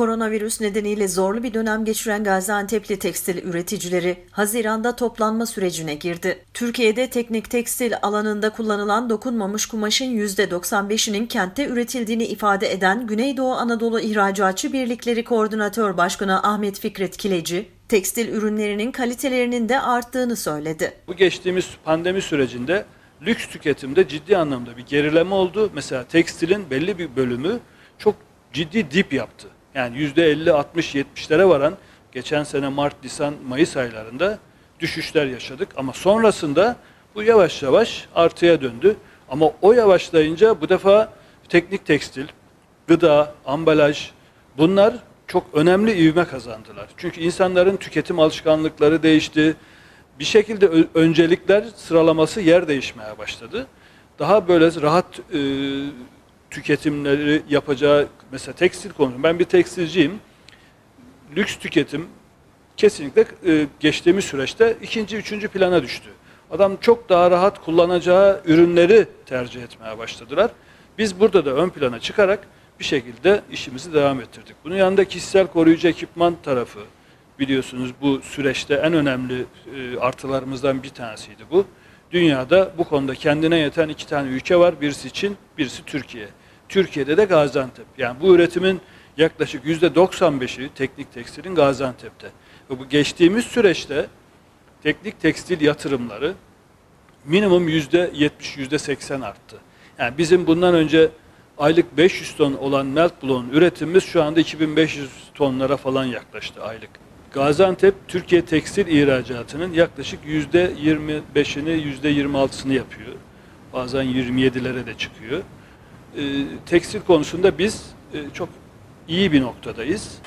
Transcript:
Koronavirüs nedeniyle zorlu bir dönem geçiren Gaziantep'li tekstil üreticileri Haziran'da toplanma sürecine girdi. Türkiye'de teknik tekstil alanında kullanılan dokunmamış kumaşın %95'inin kentte üretildiğini ifade eden Güneydoğu Anadolu İhracatçı Birlikleri Koordinatör Başkanı Ahmet Fikret Kileci, tekstil ürünlerinin kalitelerinin de arttığını söyledi. Bu geçtiğimiz pandemi sürecinde lüks tüketimde ciddi anlamda bir gerileme oldu. Mesela tekstilin belli bir bölümü çok ciddi dip yaptı. Yani %50, 60, 70'lere varan geçen sene Mart, Nisan, Mayıs aylarında düşüşler yaşadık. Ama sonrasında bu yavaş yavaş artıya döndü. Ama o yavaşlayınca bu defa teknik tekstil, gıda, ambalaj bunlar çok önemli ivme kazandılar. Çünkü insanların tüketim alışkanlıkları değişti. Bir şekilde öncelikler sıralaması yer değişmeye başladı. Daha böyle rahat e, tüketimleri yapacağı mesela tekstil konusu. Ben bir tekstilciyim. Lüks tüketim kesinlikle e, geçtiğimiz süreçte ikinci, üçüncü plana düştü. Adam çok daha rahat kullanacağı ürünleri tercih etmeye başladılar. Biz burada da ön plana çıkarak bir şekilde işimizi devam ettirdik. Bunun yanında kişisel koruyucu ekipman tarafı biliyorsunuz bu süreçte en önemli e, artılarımızdan bir tanesiydi bu. Dünyada bu konuda kendine yeten iki tane ülke var. Birisi Çin, birisi Türkiye. Türkiye'de de Gaziantep. Yani bu üretimin yaklaşık %95'i teknik tekstilin Gaziantep'te. Ve bu geçtiğimiz süreçte teknik tekstil yatırımları minimum %70, %80 arttı. Yani bizim bundan önce aylık 500 ton olan melt bloğun üretimimiz şu anda 2500 tonlara falan yaklaştı aylık. Gaziantep Türkiye tekstil ihracatının yaklaşık %25'ini %26'sını yapıyor. Bazen 27'lere de çıkıyor. Ee, tekstil konusunda biz e, çok iyi bir noktadayız.